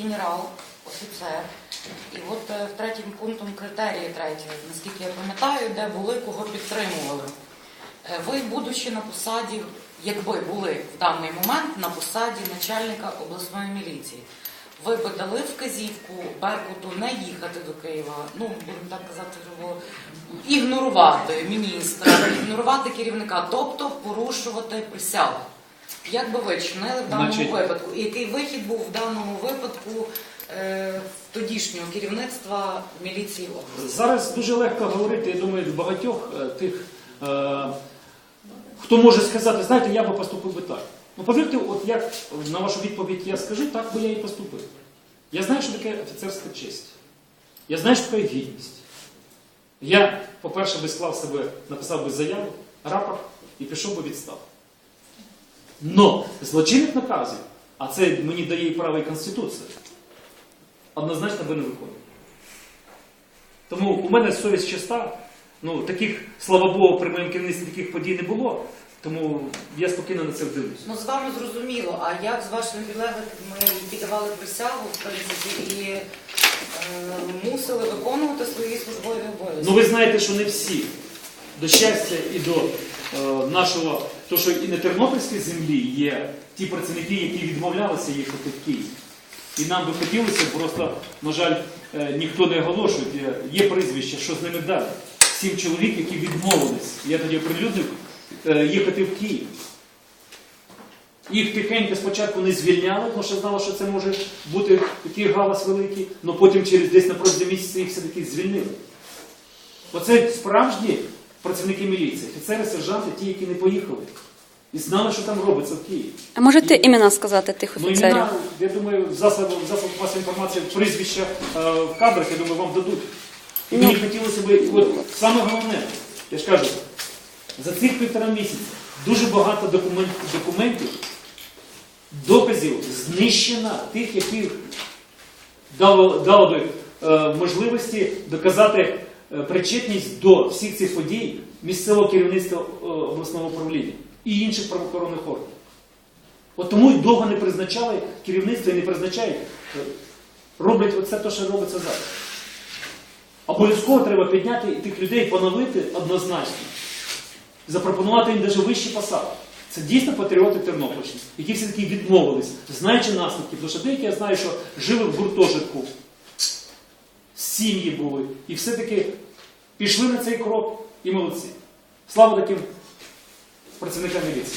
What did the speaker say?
генерал, офіцер. І от е, третім пунктом критерії треті, наскільки я пам'ятаю, де були, кого підтримували. Е, Ви, будучи на посаді, якби були в даний момент на посаді начальника обласної міліції, ви би дали вказівку Беркуту не їхати до Києва, ну будемо так казати, грубо, ігнорувати міністра, ігнорувати керівника, тобто порушувати присягу. Як би ви чинили в даному Значить- випадку? І який вихід був в даному випадку е, тодішнього керівництва міліції області? Зараз дуже легко говорити, я думаю, в багатьох е, тих, е, хто може сказати, знаєте, я би поступив би так. Ну повірте, от як на вашу відповідь я скажу, так би я і поступив. Я знаю, що таке офіцерська честь. Я знаю, що таке гідність. Я, по-перше, би склав себе, написав би заяву, рапорт і пішов би у відставку. Но злочинних наказів, а це мені дає і право і Конституція, однозначно би не виходить. Тому у мене совість чиста. Ну, таких, слава Богу, при моєму керівництві таких подій не було. Тому я спокійно на це дивлюся. Ну з вами зрозуміло, а як з вашими підлеглими, які давали присягу, в принципі, і е, мусили виконувати свої службові обов'язки? Ну ви знаєте, що не всі. До щастя і до е, нашого, то що і на Тернопільській землі є ті працівники, які відмовлялися їхати в Київ. І нам би хотілося, просто, на жаль, е, ніхто не оголошує. Є- прізвище, що з ними далі. Сім чоловік, які відмовились. Я тоді оприлюднив е, їхати в Київ. Їх тихенько спочатку не звільняли, тому що знали, що це може бути такий галас великий, але потім через десь на протязі місяця їх все-таки звільнили. Оце справжні працівники міліції, офіцери, сержанти, ті, які не поїхали. І знали, що там робиться в Києві. А можете імена сказати тих Ну, імена, я думаю, засоб масової інформації, прізвища е, в кадрах, я думаю, вам дадуть. І мені хотілося б, от саме головне, я ж кажу, за цих півтора місяця дуже багато документів, документів доказів знищено тих, які дало, дало би е, можливості доказати причетність до всіх цих подій місцевого керівництва е, обласного управління і інших правоохоронних органів. От тому й довго не призначали керівництво і не призначають. е, Роблять оце те, що робиться зараз. Обов'язково треба підняти і тих людей поновити однозначно. Запропонувати їм навіть вищі посади. Це дійсно патріоти Тернопільщини, які все-таки відмовились, знаючи наслідки. Тому що деякі я знаю, що жили в гуртожитку, сім'ї були, і все-таки пішли на цей крок і молодці. Слава таким працівникам міліції.